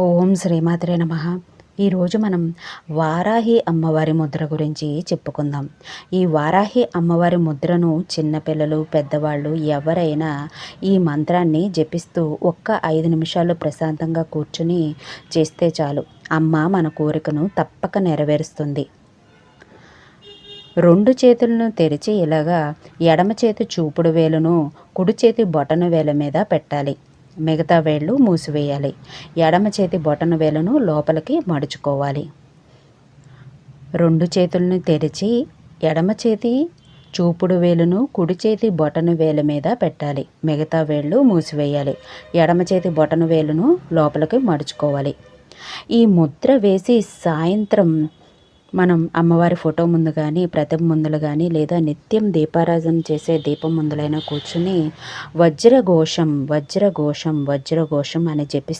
ఓం శ్రీమాత్రే నమ. ఈరోజు మనం వారాహి అమ్మవారి ముద్ర గురించి చెప్పుకుందాం. ఈ వారాహి అమ్మవారి ముద్రను చిన్నపిల్లలు పెద్దవాళ్ళు ఎవరైనా ఈ మంత్రాన్ని జపిస్తూ ఒక్క ఐదు నిమిషాలు ప్రశాంతంగా కూర్చుని చేస్తే చాలు. అమ్మ మన కోరికను తప్పక నెరవేరుస్తుంది. రెండు చేతులను తెరిచి ఇలాగా ఎడమ చేతి చూపుడు వేలును కుడి చేతి బొటన వేల మీద పెట్టాలి. మిగతా వేళ్ళు మూసివేయాలి. ఎడమ చేతి బొటన వేలను లోపలికి మడుచుకోవాలి. రెండు చేతులను తెరిచి ఎడమ చేతి చూపుడు వేలును కుడి చేతి బొటను వేల మీద పెట్టాలి. మిగతా వేళ్ళు మూసివేయాలి. ఎడమ చేతి బొటను వేలును లోపలికి మడుచుకోవాలి. ఈ ముద్ర వేసి సాయంత్రం మనం అమ్మవారి ఫోటో ముందు కానీ ప్రతిమ ముందులు కానీ లేదా నిత్యం దీపారాధన చేసే దీపం ముందులైనా కూర్చుని వజ్రఘోషం వజ్రఘోషం వజ్రఘోషం అని జపిస్తూ